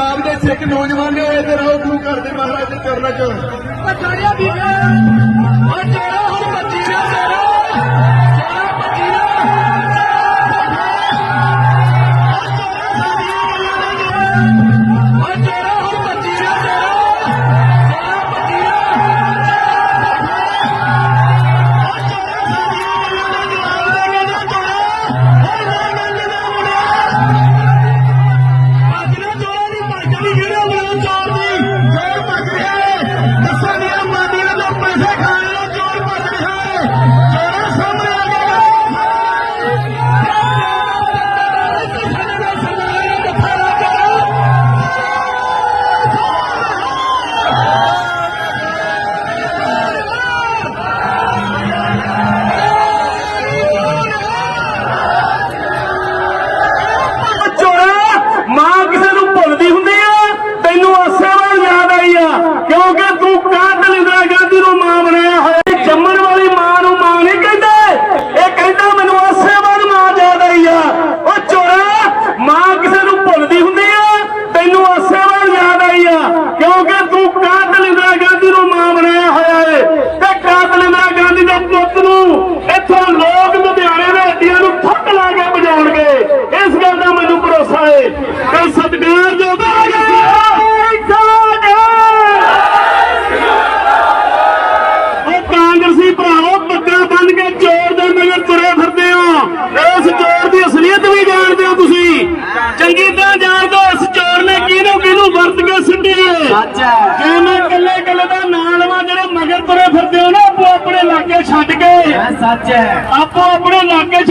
ਪੰਜਾਬ ਦੇ ਸਿੱਖ ਨੌਜਵਾਨੋ ਇਧਰ ਆਓ ਗੁਰੂ ਘਰ ਦੇ ਮਹਾਰਾਜ ਦੇ ਚਰਨਾਂ 'ਚ ਉਹ ਜੜਿਆ ਬੀਬੀਆਂ জাতি ਜੀ ਸੱਚ ਦਾ ਨਾਂ ਲਵਾਂ ਜਿਹੜੇ ਤੁਰੇ ਫਿਰਦੇ ਹੋ ਨਾ ਆਪੋ ਆਪਣੇ ਇਲਾਕੇ ਛੱਡ ਕੇ। ਆਪੋ ਆਪਣੇ ਇਲਾਕੇ